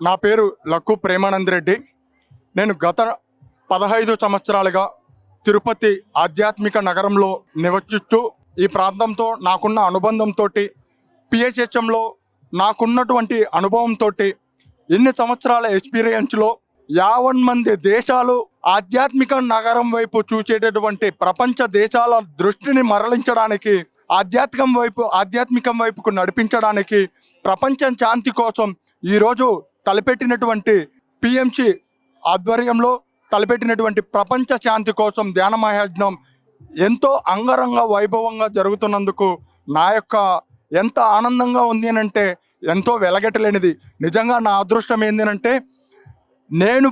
నా పేరు లక్కు ప్రేమానంద్ రెడ్డి. నేను గత పదహైదు సంవత్సరాలుగా తిరుపతి ఆధ్యాత్మిక నగరంలో నివసిస్తూ ఈ ప్రాంతంతో నాకున్న అనుబంధంతో పిహెచ్హెచ్ఎంలో నాకున్నటువంటి అనుభవంతో ఎన్ని సంవత్సరాల ఎక్స్పీరియన్స్లో యావన్ మంది దేశాలు ఆధ్యాత్మిక నగరం వైపు చూసేటటువంటి ప్రపంచ దేశాల దృష్టిని మరలించడానికి ఆధ్యాత్మికం వైపు ఆధ్యాత్మికం వైపుకు నడిపించడానికి ప్రపంచం శాంతి కోసం ఈరోజు తలపెట్టినటువంటి పిఎంసి ఆధ్వర్యంలో తలపెట్టినటువంటి ప్రపంచ శాంతి కోసం ధ్యాన మహాజ్ఞం ఎంతో అంగరంగ వైభవంగా జరుగుతున్నందుకు నా యొక్క ఎంత ఆనందంగా ఉంది అంటే ఎంతో వెలగట్టలేనిది. నిజంగా నా అదృష్టం ఏంటంటే నేను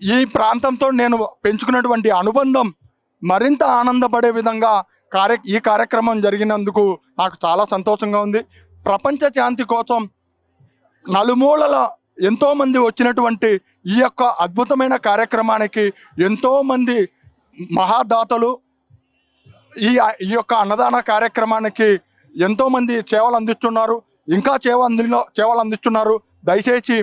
ఈ ప్రాంతంతో నేను పెంచుకున్నటువంటి అనుబంధం మరింత ఆనందపడే విధంగా కార్య ఈ కార్యక్రమం జరిగినందుకు నాకు చాలా సంతోషంగా ఉంది. ప్రపంచ శాంతి కోసం నలుమూలల ఎంతోమంది వచ్చినటువంటి ఈ యొక్క అద్భుతమైన కార్యక్రమానికి ఎంతోమంది మహాదాతలు ఈ ఈ యొక్క అన్నదాన కార్యక్రమానికి ఎంతోమంది సేవలు అందిస్తున్నారు ఇంకా సేవ అందిలో సేవలు అందిస్తున్నారు. దయచేసి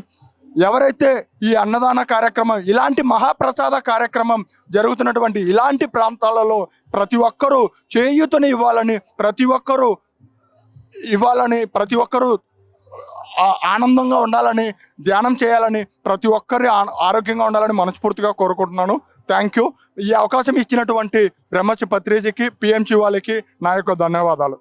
ఎవరైతే ఈ అన్నదాన కార్యక్రమం ఇలాంటి మహాప్రసాద కార్యక్రమం జరుగుతున్నటువంటి ఇలాంటి ప్రాంతాలలో ప్రతి ఒక్కరూ చేయూతని ఇవ్వాలని ప్రతి ఒక్కరూ ఇవ్వాలని ప్రతి ఒక్కరూ ఆనందంగా ఉండాలని ధ్యానం చేయాలని ప్రతి ఒక్కరి ఆ- ఆరోగ్యంగా ఉండాలని మనస్ఫూర్తిగా కోరుకుంటున్నాను. థ్యాంక్ యూ ఈ అవకాశం ఇచ్చినటువంటి బ్రహ్మశ్రీ పత్రిజీకి పిఎంసి వాళ్ళకి నా యొక్క ధన్యవాదాలు.